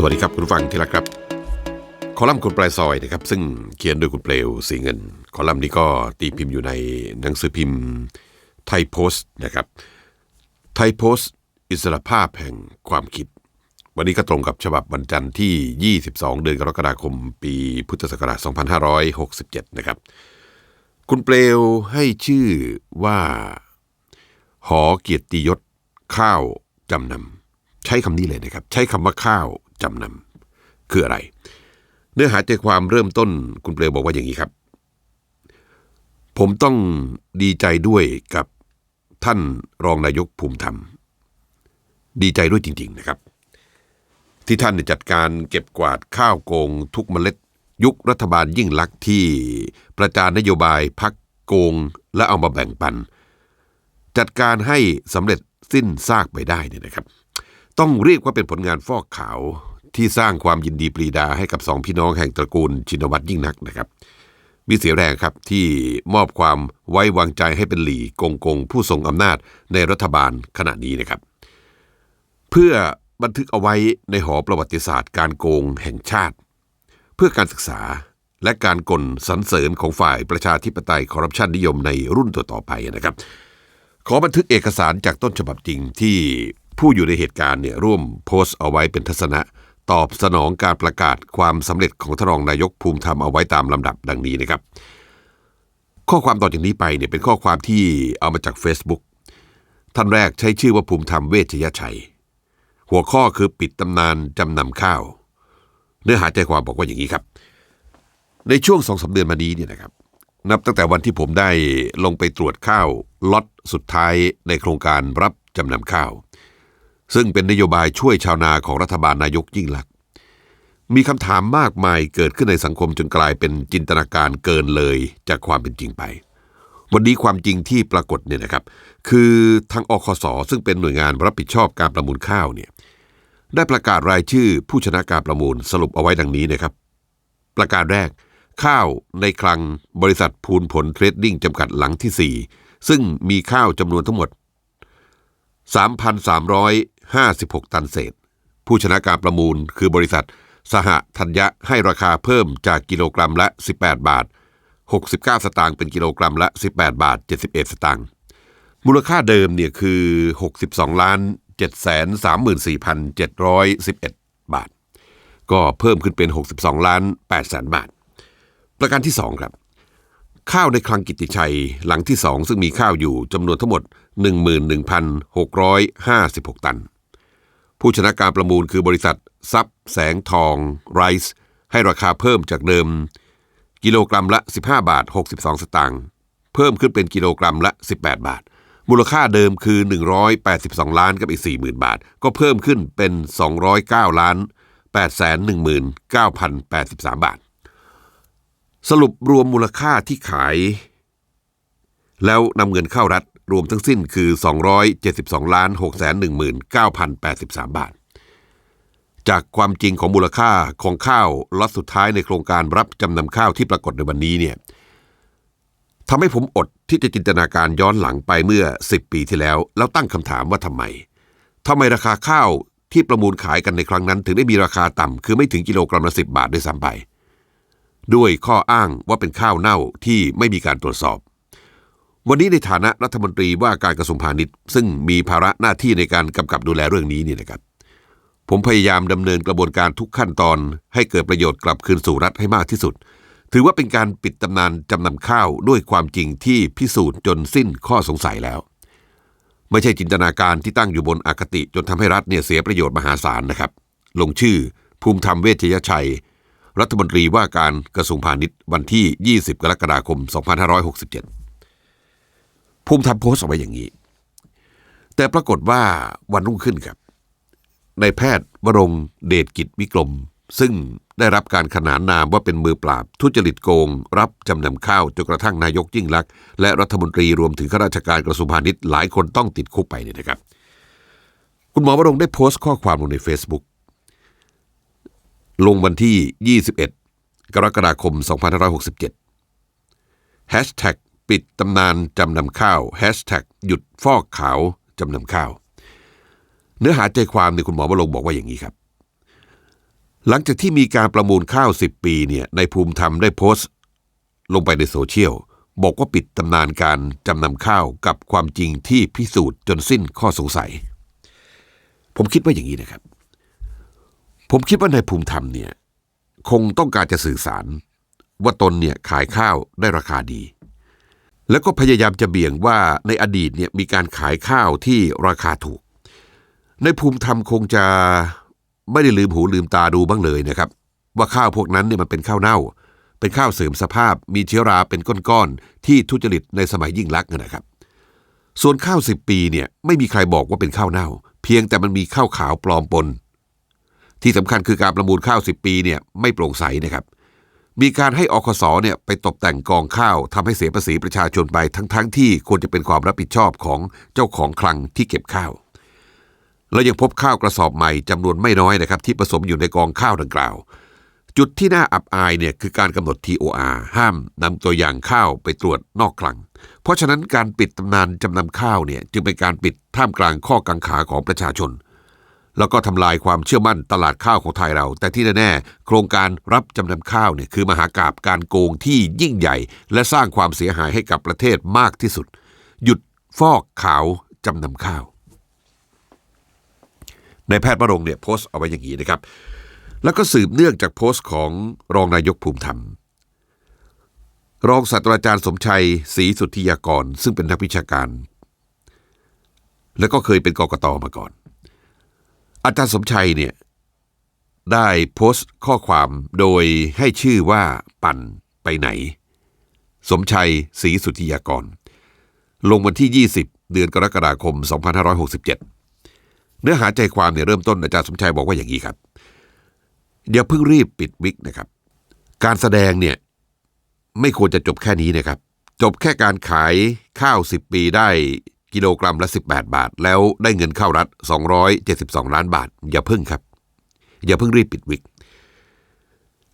สวัสดีครับคุณฟังที่รักครับ คอลัมน์คนปลายซอยนะครับ ซึ่งเขียนโดยคุณเปลวสีเงิน คอลัมน์นี้ก็ตีพิมพ์อยู่ในหนังสือพิมพ์ไทยโพสต์นะครับไทยโพสต์อิสระภาพแห่งความคิด วันนี้ก็ตรงกับฉบับวันจันทร์ที่ 22 เดือนกรกฎาคม ปีพุทธศักราช 2567 นะครับ คุณเปลวให้ชื่อว่าหอเกียรติยศข้าวจำนำใช้คำนี้เลยนะครับ ใช้คำว่าข้าว จำนำคืออะไร เนื้อหาใจความเริ่มต้นคุณเปลวบอกว่าอย่างนี้ครับ ผมต้องดีใจด้วยกับท่านรองนายกภูมิธรรม ดีใจด้วยจริง ๆนะครับ ที่ท่านจัดการเก็บกวาดข้าวโกง ทุกเมล็ด ยุครัฐบาลยิ่งลักษณ์ที่ประจานนโยบายพักโกงและเอามาแบ่งปัน จัดการให้สำเร็จสิ้นซากไปได้เนี่ยนะครับ ต้องเรียกว่าเป็นผลงานฟอกขาว ที่สร้างความยินดีปรีดาให้กับสองพี่น้องแห่งตระกูลชินวัตรยิ่งนักนะครับ มีเสียแรงครับที่มอบความไว้วางใจให้เป็นหลีกงกงผู้ทรงอำนาจในรัฐบาลขณะนี้นะครับ เพื่อบันทึกเอาไว้ในหอประวัติศาสตร์การโกงแห่งชาติ เพื่อการศึกษาและการกลสรรเสริญของฝ่ายประชาธิปไตยคอร์รัปชันนิยมในรุ่นต่อๆไปนะครับ ขอบันทึกเอกสารจากต้นฉบับจริงที่ผู้อยู่ในเหตุการณ์เนี่ยร่วมโพสต์เอาไว้เป็นทัศนะ ตอบสนองการประกาศความสำเร็จของทรองนายกภูมิธรรมเอาไว้ตามลำดับดังนี้นะครับ ข้อความต่อจากนี้ไปเนี่ยเป็นข้อความที่เอามาจาก Facebook ท่านแรกใช้ชื่อว่าภูมิธรรมเวชยชัย หัวข้อคือปิดตำนานจำนำข้าว เนื้อหาใจความบอกว่าอย่างนี้ครับ ในช่วงสองสาเดือนมานี้เนี่ยนะครับ นับตั้งแต่วันที่ผมได้ลงไปตรวจข้าวล็อตสุดท้ายในโครงการรับจำนำข้าว ซึ่งเป็นนโยบายช่วยชาวนาของรัฐบาลนายกยิ่งลักษณ์มีคำถามมากมายเกิดขึ้นในสังคมจนกลายเป็นจินตนาการเกินเลยจากความเป็นจริงไป วันนี้ความจริงที่ปรากฏเนี่ยนะครับ คือทางอคสซึ่งเป็นหน่วยงานรับผิดชอบการประมูลข้าวเนี่ยได้ประกาศรายชื่อผู้ชนะการประมูลสรุปเอาไว้ดังนี้นะครับ ประกาศแรก ข้าวในคลังบริษัทพูนผลเทรดดิ้งจำกัดหลังที่ 4 ซึ่งมีข้าวจำนวนทั้งหมด 56 ตันเศษ ผู้ชนะการประมูลคือบริษัท สหธัญญะให้ราคาเพิ่มจากกิโลกรัมละ 18 บาท 69 สตางค์เป็นกิโลกรัมละ 18 บาท 71 สตางค์มูลค่าเดิมเนี่ยคือ 62 ล้าน 734,711 บาท ก็เพิ่มขึ้นเป็น 62 ล้าน8แสนบาท ประการที่ 2 ครับ ข้าวในคลังกิตติชัยหลังที่ 2 ซึ่งมีข้าวอยู่จำนวนทั้งหมด 11,656 ตัน ผู้ชนะการประมูลคือบริษัทซับแสงทองไรซ์ให้ราคาเพิ่มจากเดิม กิโลกรัมละ 15 บาท 62 สตางค์เพิ่มขึ้นเป็นกิโลกรัมละ 18 บาท มูลค่าเดิมคือ 182 ล้านกับอีก 40,000 บาท ก็เพิ่มขึ้นเป็น 209 ล้าน 819,083 บาท สรุปรวมมูลค่าที่ขาย แล้วนำเงินเข้ารัฐ รวมทั้งสิ้นคือ 272ล้าน619,083 บาท จากความจริงของมูลค่าของข้าวล็อตสุดท้ายในโครงการรับจำนำข้าวที่ปรากฏในวันนี้เนี่ยทำให้ผมอดที่จะจินตนาการย้อนหลังไปเมื่อ 10 ปีที่แล้ว แล้วตั้งคำถามว่าทำไมทำไมราคาข้าวที่ประมูลขายกันในครั้งนั้น ถึงได้มีราคาต่ำคือไม่ถึงกิโลกรัมละ10บาทด้วยซ้ำไปด้วยข้ออ้างว่าเป็นข้าวเน่าที่ไม่มีการตรวจสอบ วันนี้ในฐานะรัฐมนตรีว่าการกระทรวงพาณิชย์ ซึ่งมีภาระหน้าที่ในการกำกับดูแลเรื่องนี้นี่นะครับ ผมพยายามดำเนินกระบวนการทุกขั้นตอน ให้เกิดประโยชน์กลับคืนสู่รัฐให้มากที่สุด ถือว่าเป็นการปิดตำนานจำนำข้าวด้วยความจริงที่พิสูจน์จนสิ้นข้อสงสัยแล้ว ไม่ใช่จินตนาการที่ตั้งอยู่บนอคติจนทำให้รัฐเนี่ยเสียประโยชน์มหาศาลนะครับ ลงชื่อภูมิธรรมเวชยชัย รัฐมนตรีว่าการกระทรวงพาณิชย์วันที่ 20 กรกฎาคม 2567 ภูมิธรรมโพสต์เอาไว้อย่างนี้ แต่ปรากฏว่าวันรุ่งขึ้นครับนายแพทย์วรงเดชกิจวิกรม ซึ่งได้รับการขนานนามว่าเป็นมือปราบ ทุจริตโกง รับจำนำข้าวจนกระทั่งนายกยิ่งลักษณ์และรัฐมนตรีรวมถึงข้าราชการกระทรวงพาณิชย์หลายคนต้องติดคุกไปเนี่ยนะครับ คุณหมอวรงได้โพสต์ข้อความลงใน Facebook ลงวันที่ 21 กรกฎาคม 2567 Hashtag ปิดตำนานจำนำข้าว Hashtag หยุดฟอกขาวจำนำข้าว เนื้อหาใจความในคุณหมอวรงบอกว่าอย่างนี้ครับ หลังจากที่มีการประมูลข้าว 10 ปีเนี่ยในภูมิธรรมได้โพสต์ ลงไปในโซเชียล บอกว่าปิดตำนานการจำนำข้าวกับความจริงที่พิสูจน์จนสิ้นข้อสงสัย ผมคิดว่าอย่างนี้นะครับ ผมคิดว่าในภูมิธรรมเนี่ยคงต้องการจะสื่อสาร ว่าตนเนี่ยขายข้าวได้ราคาดี แล้วก็พยายามจะเบี่ยงว่าในอดีตเนี่ยมีการขายข้าวที่ราคาถูก ในภูมิธรรมคงจะไม่ได้ลืมหูลืมตาดูบ้างเลยนะครับ ว่าข้าวพวกนั้นเนี่ยมันเป็นข้าวเน่า เป็นข้าวเสื่อมสภาพ มีเชื้อราเป็นก้อนๆที่ทุจริตในสมัยยิ่งลักษณ์นะครับ ส่วนข้าวสิบปีเนี่ยไม่มีใครบอกว่าเป็นข้าวเน่า เพียงแต่มันมีข้าวขาวปลอมปน ที่สำคัญคือการประมูลข้าวสิบปีเนี่ยไม่โปร่งใสนะครับ มีการให้อคสเนี่ยไปตกแต่งกองข้าวทำให้เสียภาษีประชาชนไปทั้งๆทที่ควรจะเป็นความรับผิดชอบของเจ้าของคลังที่เก็บข้าว แล้วยังพบข้าวกระสอบใหม่จำนวนไม่น้อยนะครับที่ผสมอยู่ในกองข้าวดังกล่าว จุดที่น่าอับอายเนี่ยคือการกำหนด TOR ห้ามนำตัวอย่างข้าวไปตรวจนอกคลัง เพราะฉะนั้นการปิดตำนานจำนำข้าวเนี่ยจึงเป็นการปิดท่ามกลางข้อกังขาของประชาชน แล้วก็ทำลายความเชื่อมั่นตลาดข้าวของไทยเรา แต่ที่แน่ๆโครงการรับจำนำข้าวเนี่ยคือมหากาบการโกงที่ยิ่งใหญ่ และสร้างความเสียหายให้กับประเทศมากที่สุด หยุดฟอกขาวจำนำข้าว ในแพทย์ประรงเนี่ยโพสต์เอาไว้อย่างนี้นะครับ แล้วก็สืบเนื่องจากโพสต์ของรองนายกภูมิธรรมรองศาสตราจารย์สมชัยศรีสุทธิยากร ซึ่งเป็นนักวิชาการ และก็เคยเป็นกกตมาก่อน อาจารย์สมชัยเนี่ยได้โพสต์ข้อความโดยให้ชื่อว่าปั่นไปไหน สมชัยศรีสุธิยากร ลงวันที่ 20 เดือนกรกฎาคม 2567 เนื้อหาใจความเนี่ยเริ่มต้นอาจารย์สมชัยบอกว่าอย่างนี้ครับ อย่าเพิ่งรีบปิดวิกนะครับ การแสดงเนี่ยไม่ควรจะจบแค่นี้นะครับ จบแค่การขายข้าว 10 ปีได้ กิโลกรัมละ 18 บาท แล้วได้เงินเข้ารัฐ 272 ล้านบาท อย่าเพิ่งครับ อย่าเพิ่งรีบปิดวิก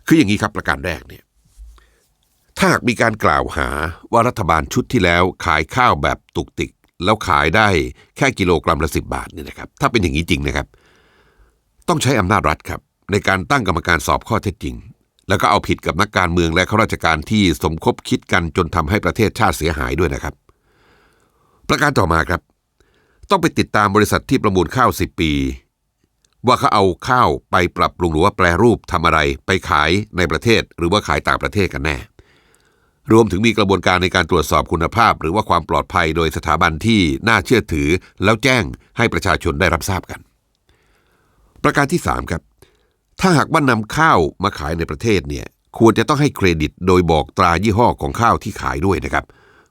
คืออย่างนี้ครับประการแรกเนี่ยถ้าหากมีการกล่าวหาว่ารัฐบาลชุดที่แล้วขายข้าวแบบตุกติก แล้วขายได้แค่กิโลกรัมละ 10 บาทเนี่ยนะครับ ถ้าเป็นอย่างนี้จริงนะครับ ต้องใช้อำนาจรัฐครับ ในการตั้งกรรมการสอบข้อเท็จจริง แล้วก็เอาผิดกับนักการเมืองและข้าราชการที่สมคบคิดกันจนทำให้ประเทศชาติเสียหายด้วยนะครับ ประการต่อมาครับ ต้องไปติดตามบริษัทที่ประมูลข้าว 10 ปี ว่าเขาเอาข้าวไปปรับปรุงหรือว่าแปรรูปทำอะไรไปขายในประเทศ หรือว่าขายต่างประเทศกันแน่ รวมถึงมีกระบวนการในการตรวจสอบคุณภาพ หรือว่าความปลอดภัยโดยสถาบันที่น่าเชื่อถือ แล้วแจ้งให้ประชาชนได้รับทราบกัน ประการที่ 3 ครับ ถ้าหากว่านำข้าวมาขายในประเทศเนี่ยควรจะต้องให้เครดิตโดยบอกตรายี่ห้อของข้าวที่ขายด้วยนะครับ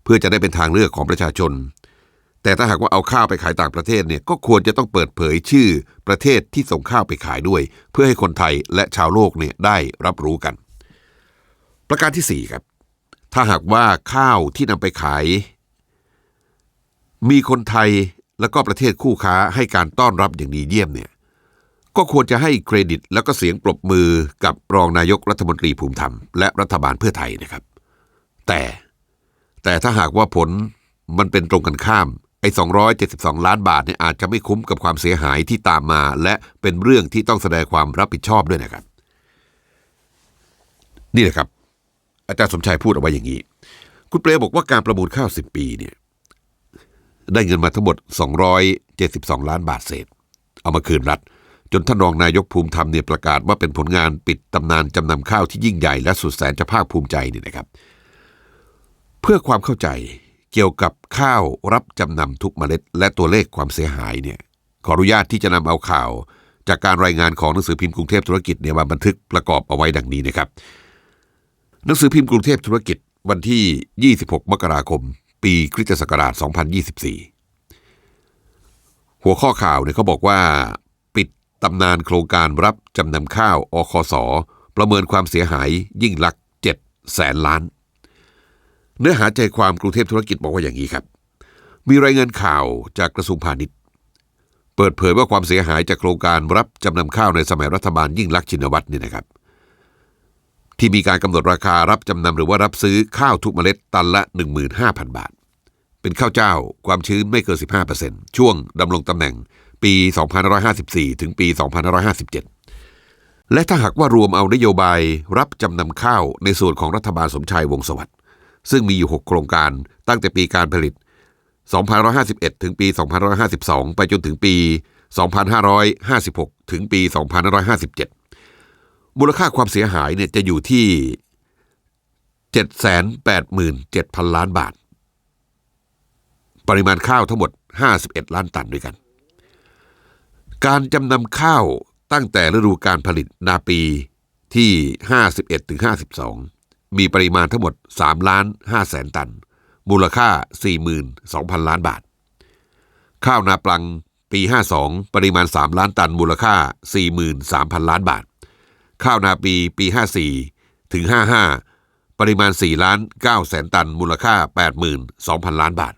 เพื่อจะได้เป็นทางเลือกของประชาชน แต่ถ้าหากว่าเอาข้าวไปขายต่างประเทศเนี่ยก็ควรจะต้องเปิดเผยชื่อประเทศที่ส่งข้าวไปขายด้วย เพื่อให้คนไทยและชาวโลกเนี่ยได้รับรู้กัน ประการที่4ครับถ้าหากว่าข้าวที่นำไปขาย มีคนไทยแล้วก็ประเทศคู่ค้าให้การต้อนรับอย่างดีเยี่ยมเนี่ยก็ควรจะให้เครดิตแล้วก็เสียงปรบมือกับรองนายกรัฐมนตรีภูมิธรรมและรัฐบาลเพื่อไทยนะครับ แต่แต่ถ้าหากว่าผลมันเป็นตรงกันข้าม ไอ้ 272 ล้านบาทเนี่ยอาจจะไม่คุ้มกับความเสียหายที่ตามมา และเป็นเรื่องที่ต้องแสดงความรับผิดชอบด้วยนะครับ นี่แหละครับ อาจารย์สมชัยพูดเอาไว้อย่างนี้ คุณเปรมบอกว่าการประมูลข้าว 10 ปีเนี่ยได้เงินมาทั้งหมด 272 ล้านบาทเศษ เอามาคืนรัฐ จนท่านรองนายกภูมิธรรมเนี่ยประกาศว่าเป็นผลงานปิดตำนานจำนำข้าวที่ยิ่งใหญ่และสุดแสนจะภาคภูมิใจนี่นะครับ เพื่อความเข้าใจ เกี่ยวกับข้าวรับจำนำทุกเมล็ด และตัวเลขความเสียหายเนี่ยขออนุญาตที่จะนำเอาข่าว จากการรายงานของหนังสือพิมพ์กรุงเทพธุรกิจเนี่ยมาบันทึกประกอบเอาไว้ดังนี้นะครับ หนังสือพิมพ์กรุงเทพธุรกิจวันที่ 26 มกราคม ปีคริสตศักราช 2024 หัวข้อข่าวเนี่ยเขาบอกว่า ปิดตำนานโครงการรับจำนำข้าวอคส ประเมินความเสียหายยิ่งลัก7แสนล้าน เนื้อหาใจความกรุงเทพธุรกิจบอกว่าอย่างนี้ครับ มีรายงานข่าวจากกระทรวงพาณิชย์ เปิดเผยว่าความเสียหายจากโครงการรับจำนำข้าวในสมัยรัฐบาลยิ่งลักษณ์ชินวัตรนี่นะครับ ที่มีการกำหนดราคารับจำนำหรือว่ารับซื้อข้าวทุกเมล็ดตันละ 15,000 บาท เป็นข้าวเจ้าความชื้นไม่เกิน 15%ช่วงดำรงตำแหน่งปี 2554 ถึงปี 2557และถ้าหากว่ารวมเอานโยบายรับจำนำข้าวในส่วนของรัฐบาลสมชายวงสวัสดิ์ ซึ่งมีอยู่ 6 โครงการตั้งแต่ปีการผลิต 2551 ถึงปี 2552 ไปจนถึงปี 2556 ถึงปี 2557 มูลค่าความเสียหายเนี่ยจะอยู่ที่ 787,000 ล้านบาท ปริมาณข้าวทั้งหมด 51 ล้านตันด้วยกัน การจำนำข้าวตั้งแต่ฤดูการผลิตนาปีที่ 51ถึง52 มีปริมาณทั้งหมด3ล้าน5แสนตัน มูลค่า 42,000 ล้านบาท ข้าวนาปลังปี 52 ปริมาณ 3 ล้านตัน มูลค่า 43,000 ล้านบาท ข้าวนาปีปี 54 ถึง 55 ปริมาณ 4 ล้าน9แสนตัน มูลค่า 82,000 ล้านบาท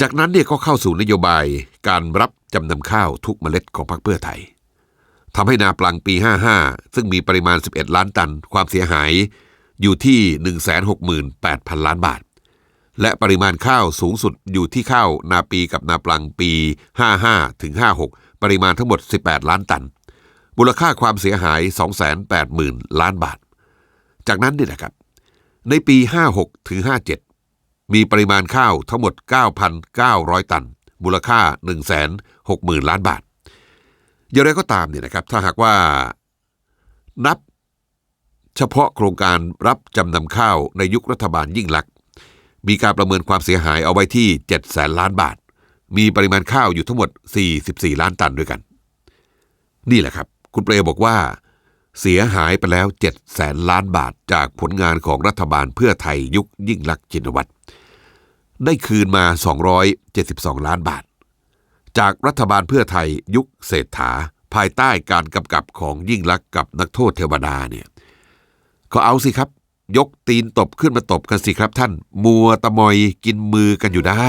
จากนั้นเนี่ยก็เข้าสู่นโยบายการรับจำนำข้าวทุกเมล็ดของพรรคเพื่อไทยทำให้นาปลังปี 55 ซึ่งมีปริมาณ 11 ล้านตัน ความเสียหาย อยู่ที่ 168,000 ล้านบาท และปริมาณข้าวสูงสุดอยู่ที่ข้าวนาปีกับนาปลังปี 55ถึง56 ปริมาณทั้งหมด 18 ล้านตัน มูลค่าความเสียหาย 280,000 ล้านบาท จากนั้นเนี่ยนะครับ ในปี 56ถึง57 มีปริมาณข้าวทั้งหมด 9,900 ตัน มูลค่า 160,000 ล้านบาทอย่างไรก็ตามเนี่ยนะครับถ้าหากว่านับ เฉพาะโครงการรับจำนำข้าวในยุครัฐบาลยิ่งลักษณ์มีการประเมินความเสียหายเอาไว้ที่ 7 แสนล้านบาท มีปริมาณข้าวอยู่ทั้งหมด 44 ล้านตันด้วยกัน นี่แหละครับ คุณเปรมบอกว่า เสียหายไปแล้ว 7 แสนล้านบาทจากผลงานของรัฐบาลเพื่อไทยยุคยิ่งลักษณ์ชินวัตรได้คืนมา 272 ล้านบาท จากรัฐบาลเพื่อไทยยุคเศรษฐาภายใต้การกำกับของยิ่งลักษณ์กับนักโทษเทวดาเนี่ย ก็เอาสิครับ ยกตีนตบขึ้นมาตบกันสิครับท่าน มัวตะมอยกินมือกันอยู่ได้